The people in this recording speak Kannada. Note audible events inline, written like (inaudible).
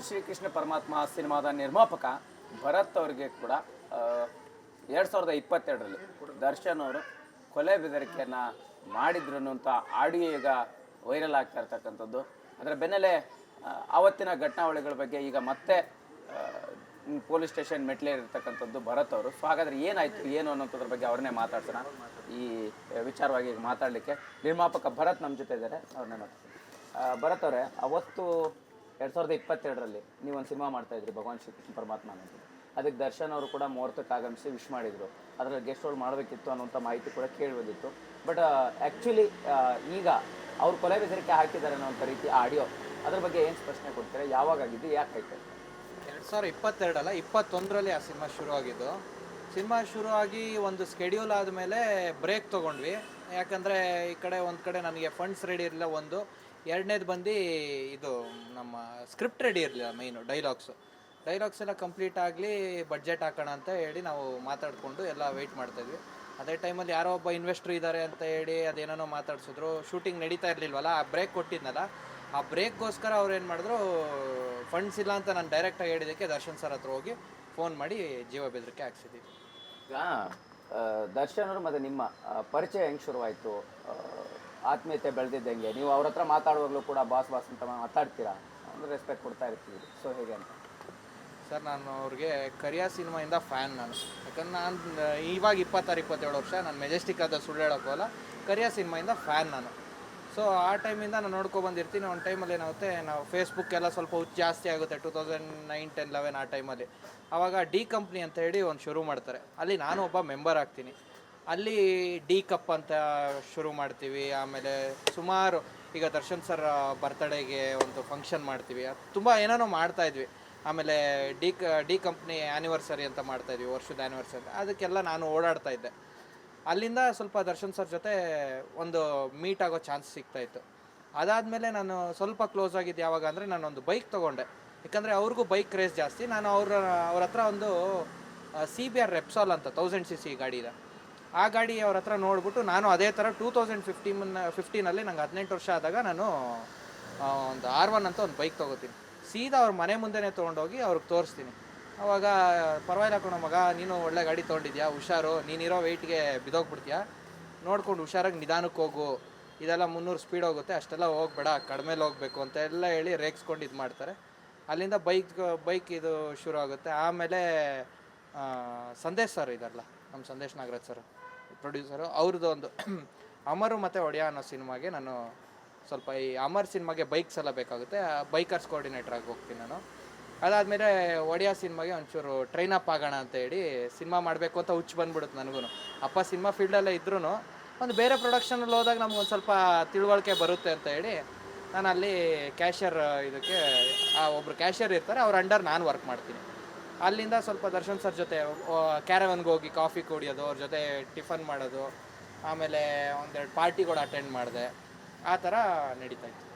ಭಗವಾನ್ ಶ್ರೀಕೃಷ್ಣ ಪರಮಾತ್ಮ ಸಿನಿಮಾದ ನಿರ್ಮಾಪಕ ಭರತ್ ಅವರಿಗೆ ಕೂಡ ಎರಡು ಸಾವಿರದ ಇಪ್ಪತ್ತೆರಡರಲ್ಲಿ ದರ್ಶನ್ ಅವರು ಕೊಲೆ ಬೆದರಿಕೆಯನ್ನು ಮಾಡಿದ್ರು ಅಂತ ಆಡಿಯೋ ಈಗ ವೈರಲ್ ಆಗ್ತಾ ಇರ್ತಕ್ಕಂಥದ್ದು. ಅದರ ಬೆನ್ನಲ್ಲೇ ಆವತ್ತಿನ ಘಟನಾವಳಿಗಳ ಬಗ್ಗೆ ಈಗ ಮತ್ತೆ ಪೊಲೀಸ್ ಸ್ಟೇಷನ್ ಮೆಟ್ಲೇರಿರ್ತಕ್ಕಂಥದ್ದು ಭರತ್ ಅವರು. ಸೊ ಹಾಗಾದ್ರೆ ಏನಾಯ್ತು, ಏನು ಅನ್ನೋದ್ರ ಬಗ್ಗೆ ಅವ್ರನ್ನೇ ಮಾತಾಡ್ಸೋಣ. ಈ ವಿಚಾರವಾಗಿ ಈಗ ಮಾತಾಡಲಿಕ್ಕೆ ನಿರ್ಮಾಪಕ ಭರತ್ ನಮ್ಮ ಜೊತೆ ಇದ್ದಾರೆ. ಅವ್ರನ್ನೇ ಮಾತಾಡ್ತೀನಿ ಭರತ್ ಅವರೇ, ಅವತ್ತು ಎರಡು ಸಾವಿರದ ಇಪ್ಪತ್ತೆರಡರಲ್ಲಿ ನೀವು ಒಂದು ಸಿನಿಮಾ ಮಾಡ್ತಾ ಇದ್ರಿ ಭಗವಾನ್ ಶ್ರೀಕೃಷ್ಣ ಪರಮಾತ್ಮ ಅಂತ. ಅದಕ್ಕೆ ದರ್ಶನ್ ಅವರು ಕೂಡ ಮುಹೂರ್ತಕ್ಕೆ ಆಗಮಿಸಿ ವಿಶ್ ಮಾಡಿದರು. ಅದರ ಗೆಸ್ಟ್ ರೋಲ್ ಮಾಡಬೇಕಿತ್ತು ಅನ್ನೋಂಥ ಮಾಹಿತಿ ಕೂಡ ಕೇಳಿ ಬಂದಿತ್ತು. ಬಟ್ ಆ್ಯಕ್ಚುಲಿ ಈಗ ಅವ್ರು ಕೊಲೆ ಬೆದರಿಕೆ ಹಾಕಿದ್ದಾರೆ ಅನ್ನೋಂಥ ರೀತಿ ಆಡಿಯೋ, ಅದ್ರ ಬಗ್ಗೆ ಏನು ಸ್ಪಷ್ಟನೆ ಕೊಡ್ತೀರಾ? ಯಾವಾಗ ಆಗಿದ್ದು ಯಾಕೆ ಆಯ್ತು? ಎರಡು ಸಾವಿರ ಇಪ್ಪತ್ತೆರಡಲ್ಲ, ಇಪ್ಪತ್ತೊಂದರಲ್ಲಿ ಆ ಸಿನಿಮಾ ಶುರು ಆಗಿದ್ದು ಸಿನಿಮಾ ಶುರು ಆಗಿ ಒಂದು ಸ್ಕೆಡ್ಯೂಲ್ ಆದಮೇಲೆ ಬ್ರೇಕ್ ತೊಗೊಂಡ್ವಿ. ಯಾಕಂದರೆ ಈ ಕಡೆ, ಒಂದು ಕಡೆ ನನಗೆ ಫಂಡ್ಸ್ ರೆಡಿ ಇರಲಿಲ್ಲ, ಒಂದು. ಎರಡನೇದು ಬಂದು ಇದು ನಮ್ಮ ಸ್ಕ್ರಿಪ್ಟ್ ರೆಡಿ ಇರಲಿಲ್ಲ ಮೈನು ಡೈಲಾಗ್ಸು ಡೈಲಾಗ್ಸ್ ಎಲ್ಲ ಕಂಪ್ಲೀಟ್ ಆಗಲಿ ಬಡ್ಜೆಟ್ ಹಾಕೋಣ ಅಂತ ಹೇಳಿ ನಾವು ಮಾತಾಡಿಕೊಂಡು ಎಲ್ಲ ವೆಯ್ಟ್ ಮಾಡ್ತಾಯಿದ್ವಿ ಅದೇ ಟೈಮಲ್ಲಿ ಯಾರೋ ಒಬ್ಬ ಇನ್ವೆಸ್ಟ್ರ್ ಇದ್ದಾರೆ ಅಂತ ಹೇಳಿ ಅದೇನೋ ಮಾತಾಡ್ಸಿದ್ರು. ಶೂಟಿಂಗ್ ನಡೀತಾ ಇರಲಿಲ್ವಲ್ಲ, ಆ ಬ್ರೇಕ್ ಕೊಟ್ಟಿದ್ನಲ್ಲ, ಆ ಬ್ರೇಕ್ಗೋಸ್ಕರ ಅವ್ರು ಏನು ಮಾಡಿದ್ರು ಫಂಡ್ಸ್ ಇಲ್ಲ ಅಂತ ನಾನು ಡೈರೆಕ್ಟಾಗಿ ಹೇಳಿದ್ದಕ್ಕೆ ದರ್ಶನ್ ಸರ್ ಹತ್ರ ಹೋಗಿ ಫೋನ್ ಮಾಡಿ ಜೀವ ಬೆದರಿಕೆ ಹಾಕ್ಸಿದ್ದೀವಿ ಈಗ ದರ್ಶನ್ ಅವರು ಮತ್ತು ನಿಮ್ಮ ಪರಿಚಯ ಹೆಂಗೆ ಶುರುವಾಯಿತು? ಆತ್ಮೀಯತೆ ಬೆಳೆದಿದ್ದಂಗೆ. ನೀವು ಅವ್ರ ಹತ್ರ ಮಾತಾಡುವಾಗಲೂ ಕೂಡ ಬಾಸ್ ಬಾಸ್ ಅಂತ ಮಾತಾಡ್ತೀರಾ? ಅಂದ್ರೆ ರೆಸ್ಪೆಕ್ಟ್ ಕೊಡ್ತಾ ಇರ್ತೀವಿ. ಸೊ ಹೇಗೆ ಅಂತ? ಸರ್, ನಾನು ಅವ್ರಿಗೆ ಕರಿಯಾ ಸಿನಿಮಾಯಿಂದ ಫ್ಯಾನ್ ನಾನು. ಯಾಕಂದ್ರೆ ನಾನು, ಇವಾಗ ಇಪ್ಪತ್ತಾರು, ಇಪ್ಪತ್ತೇಳು ವರ್ಷ, ನಾನು ಮೆಜೆಸ್ಟಿಕ್ ಆದ ಸುಳ್ಳು ಹೇಳೋಕ್ಕಲ್ಲ ಕರಿಯಾ ಸಿನಿಮಾಯಿಂದ ಫ್ಯಾನ್ ನಾನು. ಸೊ ಆ ಟೈಮಿಂದ ನಾನು ನೋಡ್ಕೊಬಂದಿರ್ತೀನಿ ಒಂದು ಟೈಮಲ್ಲಿ ಏನಾಗುತ್ತೆ, ನಾವು ಫೇಸ್ಬುಕ್ ಎಲ್ಲ ಸ್ವಲ್ಪ ಹುಚ್ಚು ಜಾಸ್ತಿ ಆಗುತ್ತೆ two thousand nine ten eleven ಆ ಟೈಮಲ್ಲಿ ಅವಾಗ ಡಿ ಕಂಪ್ನಿ ಅಂತ ಹೇಳಿ ಒಂದು ಶುರು ಮಾಡ್ತಾರೆ. ಅಲ್ಲಿ ನಾನು ಒಬ್ಬ ಮೆಂಬರ್ ಆಗ್ತೀನಿ. ಅಲ್ಲಿ ಡಿ ಕಪ್ ಅಂತ ಶುರು ಮಾಡ್ತೀವಿ. ಆಮೇಲೆ ಸುಮಾರು ಈಗ ದರ್ಶನ್ ಸರ್ ಬರ್ತಡೇಗೆ ಒಂದು ಫಂಕ್ಷನ್ ಮಾಡ್ತೀವಿ. ತುಂಬ ಏನೇನೋ ಮಾಡ್ತಾ ಇದ್ವಿ. ಆಮೇಲೆ ಡಿ ಕ, ಡಿ ಕಂಪ್ನಿ ಆ್ಯನಿವರ್ಸರಿ ಅಂತ ಮಾಡ್ತಾ ಇದ್ವಿ, ವರ್ಷದ ಆ್ಯನಿವರ್ಸರಿ ಅದಕ್ಕೆಲ್ಲ ನಾನು ಓಡಾಡ್ತಾ ಇದ್ದೆ. ಅಲ್ಲಿಂದ ಸ್ವಲ್ಪ ದರ್ಶನ್ ಸರ್ ಜೊತೆ ಒಂದು ಮೀಟ್ ಆಗೋ ಚಾನ್ಸ್ ಸಿಗ್ತಾ ಇತ್ತು. ಅದಾದಮೇಲೆ ನಾನು ಸ್ವಲ್ಪ ಕ್ಲೋಸ್ ಆಗಿದ್ದು ಯಾವಾಗ ಅಂದರೆ ನಾನೊಂದು ಬೈಕ್ ತೊಗೊಂಡೆ. ಯಾಕಂದರೆ ಅವ್ರಿಗೂ ಬೈಕ್ ಕ್ರೇಜ್ ಜಾಸ್ತಿ. ನಾನು ಅವ್ರ ಅವ್ರ ಹತ್ರ ಒಂದು ಸಿ ಬಿ ಆರ್ ರೆಪ್ಸಾಲ್ ಅಂತ ತೌಸಂಡ್ ಸಿ ಸಿ ಗಾಡಿ ಇದೆ. ಆ ಗಾಡಿ ಅವ್ರ ಹತ್ರ ನೋಡ್ಬಿಟ್ಟು ನಾನು ಅದೇ ಥರ ಟೂ ತೌಸಂಡ್ ಫಿಫ್ಟೀನ್ ಫಿಫ್ಟೀನಲ್ಲಿ ನಂಗೆ ಹದಿನೆಂಟು ವರ್ಷ ಆದಾಗ ನಾನು ಒಂದು ಆರ್ ಒನ್ ಅಂತ ಒಂದು ಬೈಕ್ ತೊಗೋತೀನಿ. ಸೀದಾ ಅವ್ರ ಮನೆ ಮುಂದೆನೇ ತೊಗೊಂಡೋಗಿ ಅವ್ರಿಗೆ ತೋರಿಸ್ತೀನಿ. ಅವಾಗ, ಪರವಾಗಿಲ್ಲ ಕಣೋ ಮಗ, ನೀನು ಒಳ್ಳೆ ಗಾಡಿ ತೊಗೊಂಡಿದ್ಯಾ? ಹುಷಾರು ನೀನಿರೋ ವೆಯ್ಟ್ಗೆ ಬಿದೋಗ್ಬಿಡ್ತೀಯಾ ನೋಡ್ಕೊಂಡು ಹುಷಾರಾಗಿ ನಿಧಾನಕ್ಕೆ ಹೋಗು. ಇದೆಲ್ಲ ಮುನ್ನೂರು ಸ್ಪೀಡ್ ಹೋಗುತ್ತೆ, ಅಷ್ಟೆಲ್ಲ ಹೋಗ್ಬೇಡ ಕಡಿಮೆಲಿ ಹೋಗಬೇಕು ಅಂತ ಎಲ್ಲ ಹೇಳಿ ರೇಗ್ಸ್ಕೊಂಡು ಇದು ಮಾಡ್ತಾರೆ ಅಲ್ಲಿಂದ ಬೈಕ್ ಬೈಕ್ ಇದು ಶುರು ಆಗುತ್ತೆ. ಆಮೇಲೆ ಸಂದೇಶ್ ಸರ್ ಇದಾರಲ್ಲ, ನಮ್ಮ ಸಂದೇಶ್ ನಾಗರಾಜ್ ಸರ್ ಪ್ರೊಡ್ಯೂಸರು ಅವ್ರದ್ದು ಒಂದು (clears throat) ಅಮರು ಮತ್ತು ಒಡೆಯ ಅನ್ನೋ ಸಿನಿಮಾಗೆ ನಾನು ಸ್ವಲ್ಪ ಈ ಅಮರ್ ಸಿನಿಮಾಗೆ ಬೈಕ್ಸ್ ಎಲ್ಲ ಬೇಕಾಗುತ್ತೆ. ಬೈಕರ್ಸ್ ಕೋಆರ್ಡಿನೇಟರ್ ಆಗಿ ಹೋಗ್ತೀನಿ ನಾನು. ಅದಾದಮೇಲೆ ಒಡೆಯ ಸಿನಿಮಾಗೆ ಒಂಚೂರು ಟ್ರೈನ್ ಅಪ್ ಆಗೋಣ ಅಂತ ಹೇಳಿ ಸಿನಿಮಾ ಮಾಡಬೇಕು ಅಂತ ಹುಚ್ಚು ಬಂದ್ಬಿಡುತ್ತೆ ನನಗೂ ಅಪ್ಪ ಸಿನಿಮಾ ಫೀಲ್ಡಲ್ಲೇ ಇದ್ರೂ ಒಂದು ಬೇರೆ ಪ್ರೊಡಕ್ಷನಲ್ಲಿ ಹೋದಾಗ ನಮ್ಗೆ ಒಂದು ಸ್ವಲ್ಪ ತಿಳುವಳಿಕೆ ಬರುತ್ತೆ ಅಂತ ಹೇಳಿ ನಾನು ಅಲ್ಲಿ ಕ್ಯಾಶಿಯರ್ ಇದಕ್ಕೆ, ಆ ಒಬ್ರು ಕ್ಯಾಶಿಯರ್ ಇರ್ತಾರೆ, ಅವ್ರ ಅಂಡರ್ ನಾನು ವರ್ಕ್ ಮಾಡ್ತೀನಿ. ಅಲ್ಲಿಂದ ಸ್ವಲ್ಪ ದರ್ಶನ್ ಸರ್ ಜೊತೆ ಕ್ಯಾರವನ್ಗೆ ಹೋಗಿ ಕಾಫಿ ಕುಡಿಯೋದು, ಅವ್ರ ಜೊತೆ ಟಿಫನ್ ಮಾಡೋದು, ಆಮೇಲೆ ಒಂದೆರಡು ಪಾರ್ಟಿಗಳು ಅಟೆಂಡ್ ಮಾಡಿದೆ. ಆ ಥರ ನಡೀತಾ ಇತ್ತು.